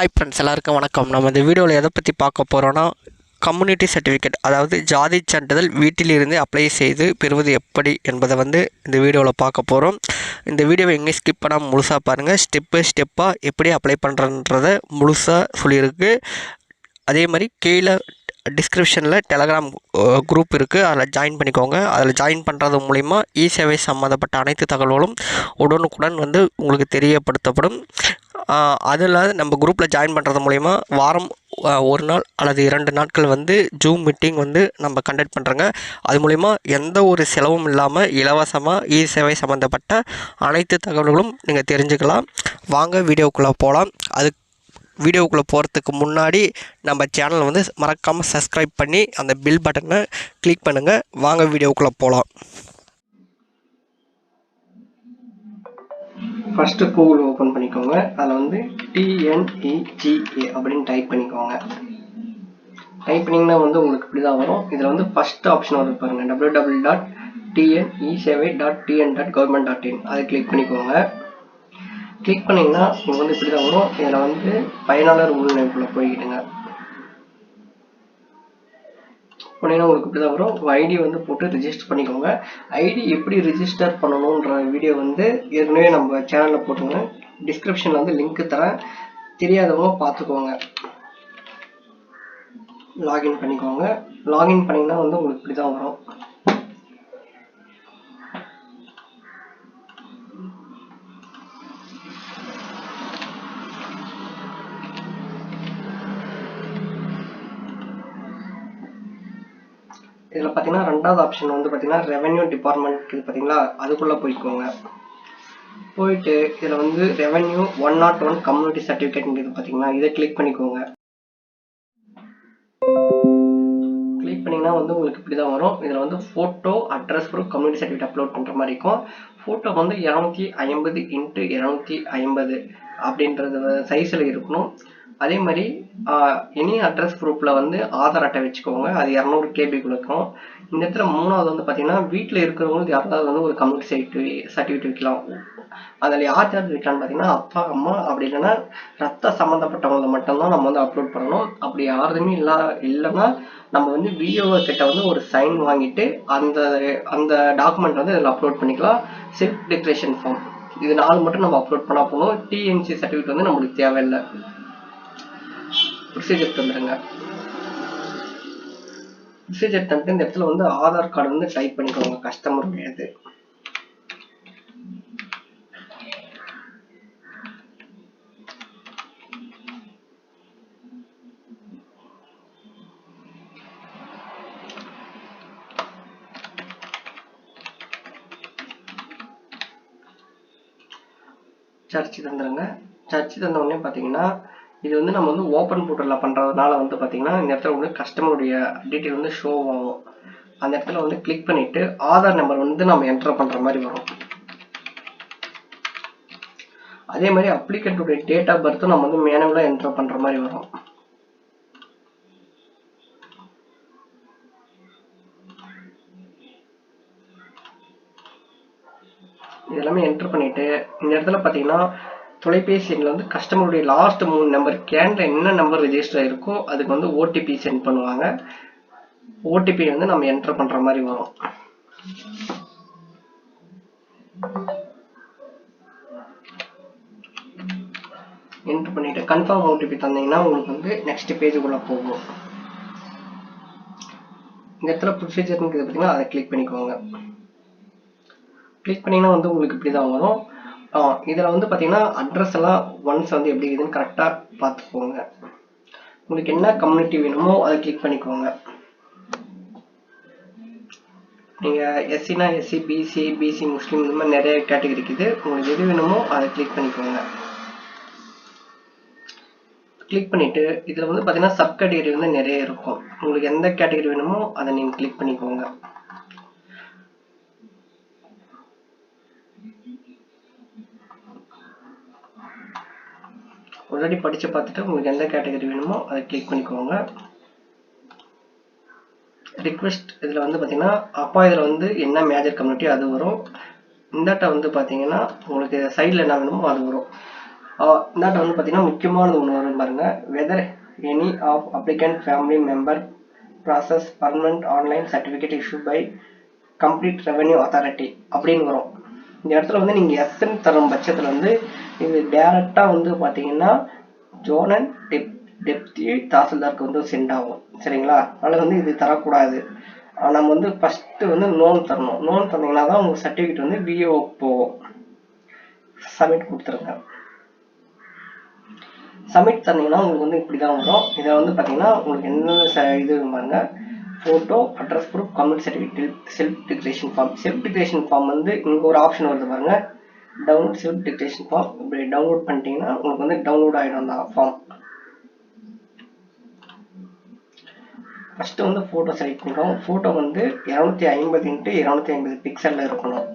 Hi friends எல்லாருக்கும் வணக்கம். நம்ம இந்த வீடியோவில் எதை பற்றி பார்க்க போகிறோன்னா கம்யூனிட்டி சர்டிஃபிகேட் அதாவது ஜாதி சான்றிதழ் வீட்டிலிருந்து அப்ளை செய்து பெறுவது எப்படி என்பதை வந்து இந்த வீடியோவில் பார்க்க போகிறோம் இந்த வீடியோவை எங்கேயும் ஸ்கிப் பண்ணாமல் முழுசாக பாருங்கள் ஸ்டெப் பை ஸ்டெப்பாக எப்படி அப்ளை பண்ணுறன்றதை முழுசாக சொல்லியிருக்கு. அதே மாதிரி கீழே டிஸ்கிரிப்ஷனில் டெலகிராம் குரூப் இருக்குது அதில் ஜாயின் பண்ணிக்கோங்க. அதில் ஜாயின் பண்ணுறது மூலிமா இ சேவை சம்மந்தப்பட்ட அனைத்து தகவல்களும் உடனுக்குடன் வந்து உங்களுக்கு தெரியப்படுத்தப்படும். அது இல்லாத நம்ம குரூப்பில் ஜாயின் பண்ணுறது மூலிமா வாரம் ஒரு நாள் அல்லது இரண்டு நாட்கள் வந்து ஜூம் மீட்டிங் வந்து நம்ம கண்டக்ட் பண்ணுறோங்க அது மூலிமா எந்த ஒரு செலவும் இல்லாமல் இலவசமாக இ சேவை சம்மந்தப்பட்ட அனைத்து தகவல்களும் நீங்கள் தெரிஞ்சுக்கலாம். வாங்க வீடியோக்குள்ளே போகலாம் அது வீடியோக்குள்ளே போகிறதுக்கு முன்னாடி நம்ம சேனலை வந்து மறக்காமல் சப்ஸ்கிரைப் பண்ணி அந்த பில் பட்டனை கிளிக் பண்ணுங்கள் வாங்க வீடியோக்குள்ளே போகலாம் ஃபஸ்ட்டு கூகுள் ஓப்பன் பண்ணிக்கோங்க. அதில் வந்து டிஎன்இஜிஏ அப்படின்னு டைப் பண்ணிக்கோங்க. டைப் பண்ணிங்கன்னா வந்து உங்களுக்கு இப்படி தான் வரும். இதில் வந்து ஃபஸ்ட் ஆப்ஷன் வரும் பாருங்கள் டபிள்யூ டபிள்யூ டாட் டிஎன்இ சேவை dot TN dot government dot in அதை கிளிக் பண்ணிக்கோங்க. கிளிக் பண்ணிங்கன்னா உங்களுக்கு வந்து இப்படி தான் வரும். இதில் வந்து பயனாளர் உள்நமைப்புல போய்கிட்டுங்க போனீங்கன்னா உங்களுக்கு இப்படி தான் வரும். ஐடி வந்து போட்டு ரிஜிஸ்டர் பண்ணிக்கோங்க. ஐடி எப்படி ரிஜிஸ்டர் பண்ணணுன்ற வீடியோ வந்து ஏற்கனவே நம்ம சேனலில் போட்டுங்க டிஸ்கிரிப்ஷனில் வந்து லிங்க் தரேன். தெரியாதவங்க பார்த்துக்கோங்க. லாகின் பண்ணிக்கோங்க. லாகின் பண்ணிங்கன்னா வந்து உங்களுக்கு இப்படி தான் வரும். இதில் பார்த்தீங்கன்னா ரெண்டாவது ஆப்ஷன் வந்து பார்த்தீங்கன்னா ரெவென்யூ டிபார்ட்மெண்ட் இது பார்த்தீங்களா அதுக்குள்ளே போய்க்கோங்க. போயிட்டு இதில் வந்து revenue one naught one community சர்டிஃபிகேட்ங்கிறது பார்த்தீங்கன்னா இதை கிளிக் பண்ணிக்கோங்க. கிளிக் பண்ணிங்கன்னா வந்து உங்களுக்கு இப்படி தான் வரும். இதில் வந்து photo address proof community certificate upload பண்ணுற மாதிரி இருக்கும். ஃபோட்டோ வந்து இரநூத்தி ஐம்பது இன்ட்டு இரநூத்தி ஐம்பது அப்படின்றது சைஸில் இருக்கணும். அதே மாதிரி எனி அட்ரஸ் ப்ரூஃபில் வந்து ஆதார் அட்டை வச்சுக்கோங்க. அது இரநூறு கேபிக்குள்ள இருக்கும் இந்த இடத்துல மூணாவது வந்து பார்த்தீங்கன்னா வீட்டில் இருக்கிறவங்களுக்கு யாராவது வந்து ஒரு கம்யூனிட்டி சர்டிஃபிகேட் சர்டிஃபிகேட் வைக்கலாம். அதில் யார் யார் வைக்கலாம்னு பார்த்தீங்கன்னா அப்பா அம்மா அப்படி இல்லைன்னா ரத்த சம்மந்தப்பட்டவங்களை மட்டும்தான் நம்ம வந்து அப்லோட் பண்ணணும். அப்படி யாருமே இல்லா இல்லைன்னா நம்ம வந்து விஓ கிட்ட வந்து ஒரு சைன் வாங்கிட்டு அந்த அந்த டாக்குமெண்ட் வந்து இதில் அப்லோட் பண்ணிக்கலாம். செல்ஃப் டிக்ளரேஷன் ஃபார்ம் இது நாலு மட்டும் நம்ம அப்லோட் பண்ணால் போதும். டிஎன்சி சர்டிஃபிகேட் வந்து நம்மளுக்கு தேவையில்லை. ப்ரொசீஜர் தந்துடுங்க ப்ரொசீஜர் தந்துட்டு இந்த இடத்துல வந்து ஆதார் கார்டு வந்து டைப் பண்ணிக்கோங்க கஸ்டமருடையது சர்ச்சு தந்துடுங்க சர்ச்சு தந்த உடனே பார்த்தீங்கன்னா இது வந்து நம்ம வந்து ஓப்பன் போர்ட்டலில் பண்ணுறதுனால வந்து பார்த்தீங்கன்னா இந்த இடத்துல வந்து கஸ்டமருடைய டீட்டெயில் வந்து ஷோ ஆகும். அந்த இடத்துல வந்து கிளிக் பண்ணிட்டு ஆதார் நம்பர் வந்து நம்ம என்டர் பண்ணுற மாதிரி வரும். அதே மாதிரி அப்ளிகண்ட்டுடைய டேட் ஆஃப் பர்த்தும் நம்ம வந்து மேனுவலாக என்டர் பண்ணுற மாதிரி வரும். இதெல்லாமே என்டர் பண்ணிட்டு இந்த இடத்துல பார்த்தீங்கன்னா தொலைபேசி எண்ணில் வந்து கஸ்டமருடைய லாஸ்ட் மூணு நம்பர் கேனில் என்ன நம்பர் ரெஜிஸ்டர் ஆகிருக்கோ அதுக்கு வந்து ஓடிபி சென்ட் பண்ணுவாங்க. ஓடிபி வந்து நம்ம என்டர் பண்ணுற மாதிரி வரும். என்டர் பண்ணிட்டு கன்ஃபார்ம் ஓடிபி தந்தீங்கன்னா உங்களுக்கு வந்து நெக்ஸ்ட் பேஜுக்குள்ளே போகும். இந்த இடத்துல ப்ரொசீஜர்னு பார்த்தீங்கன்னா அதை கிளிக் பண்ணிக்கோங்க. கிளிக் பண்ணிங்கன்னா வந்து உங்களுக்கு இப்படி தான் வரும். இதில் வந்து பார்த்தீங்கன்னா அட்ரஸ் எல்லாம் ஒன்ஸ் வந்து எப்படி இருக்குதுன்னு கரெக்டாக பார்த்துக்கோங்க. உங்களுக்கு என்ன கம்யூனிட்டி வேணுமோ அதை கிளிக் பண்ணிக்கோங்க. நீங்கள் எஸ்சினா எஸ்சி பிசி பிசி முஸ்லீம் இந்த மாதிரி நிறைய கேட்டகரி இருக்குது. உங்களுக்கு எது வேணுமோ அதை கிளிக் பண்ணிக்கோங்க. கிளிக் பண்ணிவிட்டு இதில் வந்து பார்த்தீங்கன்னா சப் கேட்டகரி வந்து நிறைய இருக்கும். உங்களுக்கு எந்த கேட்டகரி வேணுமோ அதை நீங்கள் கிளிக் பண்ணிக்கோங்க. ஆல்ரெடி படித்து பார்த்துட்டு உங்களுக்கு எந்த கேட்டகரி வேணுமோ அதை கிளிக் பண்ணிக்கோங்க. ரிக்வெஸ்ட் இதில் வந்து பார்த்தீங்கன்னா அப்பா இதில் வந்து என்ன மேஜர் கம்யூனிட்டி அது வரும். இந்தாட்ட வந்து பார்த்தீங்கன்னா உங்களுக்கு சைடில் என்ன வேணுமோ அது வரும். இந்தாட்ட வந்து பார்த்தீங்கன்னா முக்கியமானது ஒன்று வரும் பாருங்க. Whether any of applicant family member process permanent online certificate issue by complete revenue authority அப்படின்னு வரும். இந்த இடத்துல வந்து நீங்கள் எத்தனை தரும் பட்சத்தில் வந்து இது டேரெக்டாக வந்து பார்த்தீங்கன்னா ஜோனல் டெப் டெப்தி தாசில்தாருக்கு வந்து சென்ட் ஆகும். சரிங்களா? அதனால் வந்து இது தரக்கூடாது. நம்ம வந்து ஃபஸ்ட்டு வந்து லோன் தரணும். லோன் தந்தீங்கன்னா தான் உங்கள் சர்டிஃபிகேட் வந்து விஓ போகும் சப்மிட் கொடுத்துருங்க. சப்மிட் தந்தீங்கன்னா உங்களுக்கு வந்து இப்படி தான் வரும். இதை வந்து பார்த்தீங்கன்னா உங்களுக்கு என்னென்ன ச இது பாருங்க. Photo address proof community certificate self declaration form self declaration form வந்து இங்கே ஒரு ஆப்ஷன் வருது பாருங்க. டவுன்லோட் செல்ஃப் டிக்ரேஷன் ஃபார்ம் இப்படி டவுன்லோட் பண்ணிட்டீங்கன்னா உங்களுக்கு வந்து டவுன்லோட் ஆகிடும் அந்த ஃபார்ம் ஃபஸ்ட்டு வந்து ஃபோட்டோ செலக்ட் பண்ணுறோம் ஃபோட்டோ வந்து இரநூத்தி ஐம்பது இன்ட்டு இரநூத்தி ஐம்பது பிக்சலில் இருக்கணும்.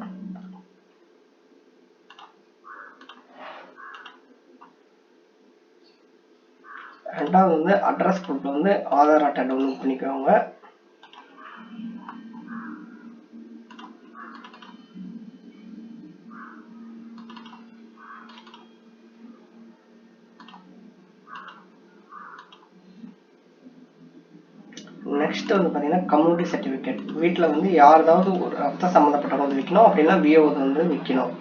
ரெண்டாவது வந்து அட்ரஸ் ப்ரூஃப் வந்து ஆதார் அட்டை டவுன்லோட் பண்ணிக்கோங்க. நெக்ஸ்ட் வந்து பார்த்தீங்கன்னா கம்யூனிட்டி சர்டிஃபிகேட் வீட்டில் வந்து யாராவது ஒரு ரத்த சம்மந்தப்பட்டவங்க வந்து விற்கணும் அப்படின்னா விஓ வந்து விற்கணும்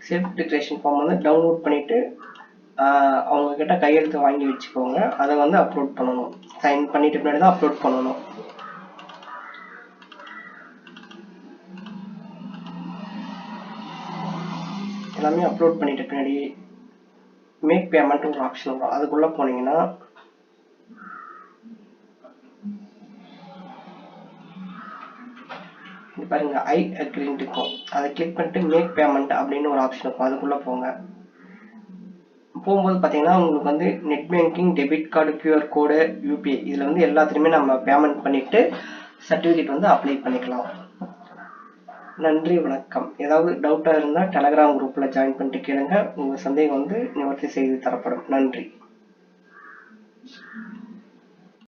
செல்ஃப் டிக்ளரேஷன் ஃபார்ம் வந்து டவுன்லோட் பண்ணிட்டு ஆஹ் அவங்க கிட்ட கையெழுத்து வாங்கி வச்சுக்கோங்க. அதை வந்து அப்லோட் பண்ணணும். சைன் பண்ணிட்டு முன்னாடி தான் அப்லோட் பண்ணணும். எல்லாமே அப்லோட் பண்ணிட்ட பின்னாடி மேக் பேமெண்ட் ஒரு ஆப்ஷன் வரும். அதுக்குள்ள போனீங்கன்னா பாருங்க ஐ அக்ரின்ட் இருக்கும் அதை கிளிக் பண்ணிட்டு மேக் பேமெண்ட் அப்படின்னு ஒரு ஆப்ஷன் இருக்கும். அதுக்குள்ள போங்க. போகும்போது பார்த்தீங்கன்னா உங்களுக்கு வந்து net banking debit card QR code UPI இதில் வந்து எல்லாத்துலேயுமே நம்ம பேமெண்ட் பண்ணிவிட்டு சர்டிஃபிகேட் வந்து அப்ளை பண்ணிக்கலாம். நன்றி வணக்கம். ஏதாவது டவுட்டாக இருந்தால் டெலகிராம் குரூப்பில் ஜாயின் பண்ணிட்டு கேளுங்க. உங்கள் சந்தேகம் வந்து நிவர்த்தி செய்து தரப்படும். நன்றி.